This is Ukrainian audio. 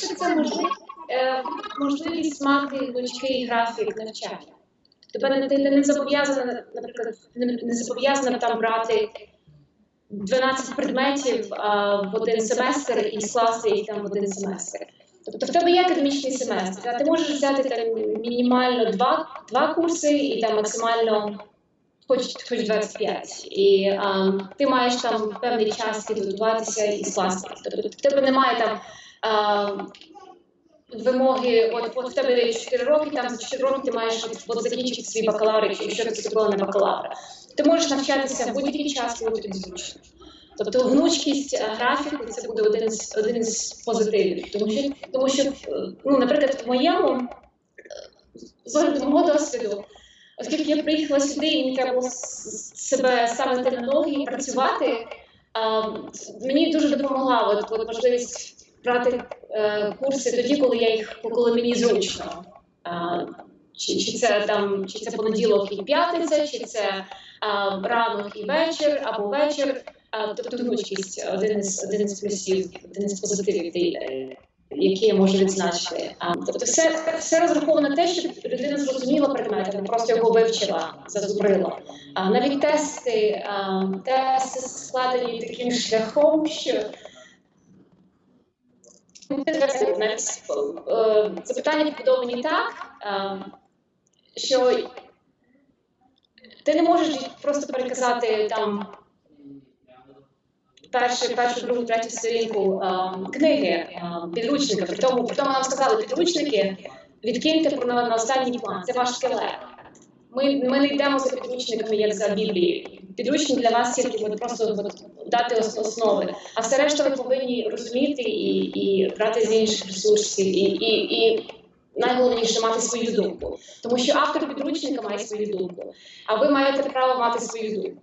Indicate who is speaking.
Speaker 1: по-перше, це можливість, е, можливість мати гнучкий графік навчання. Тебе не ти не зобов'язана, наприклад, не, не зобов'язана там брати 12 предметів а, в один семестр і скласти їх там в один семестр. Тобто в тебе є академічний семестр, а ти можеш взяти там мінімально два, два курси і там максимально хоч, хоч 25. І а, ти маєш там певний час підготуватися і скласти. Тобто в тебе немає там. Вимоги, от, от в тебе 4 роки, там за 4 роки ти маєш от, закінчити свій бакалавр, якщо ти вступила на бакалавра. Ти можеш навчатися в будь-який час, коли тобі зручно. Тобто гнучкість е, графіку це буде один з один із позитивів. Тому що, тому що е, ну, наприклад, в моєму е, з огляду мого досвіду, оскільки я приїхала сюди, і мені треба було себе ноги і працювати, а, мені дуже допомогла от, от можливість брати е, курси тоді, коли я їх коли мені зручно. А, чи, чи це там, чи це понеділок і п'ятниця, чи це а, ранок і вечір, або вечір. А, тобто гнучкість один із один із плюсів, один із позитивів, е, які я можу відзначити. А, тобто, все, все розраховано на те, щоб людина зрозуміла предмет, не просто його вивчила, зазубрила. А навіть тести, а, тести складені таким шляхом, що е, запитання побудовані так, е, що ти не можеш просто переказати там першу, першу, другу, третю сторінку е, книги, е, підручника. При тому, при тому нам сказали, підручники відкиньте на останній план. Це ваш скелет. Ми, ми не йдемо за підручниками, як за Біблією. Підручник для вас тільки от просто от, дати основи. А все решта ви повинні розуміти і, і брати з інших ресурсів, і, і, і найголовніше мати свою думку. Тому що автор підручника має свою думку, а ви маєте право мати свою думку.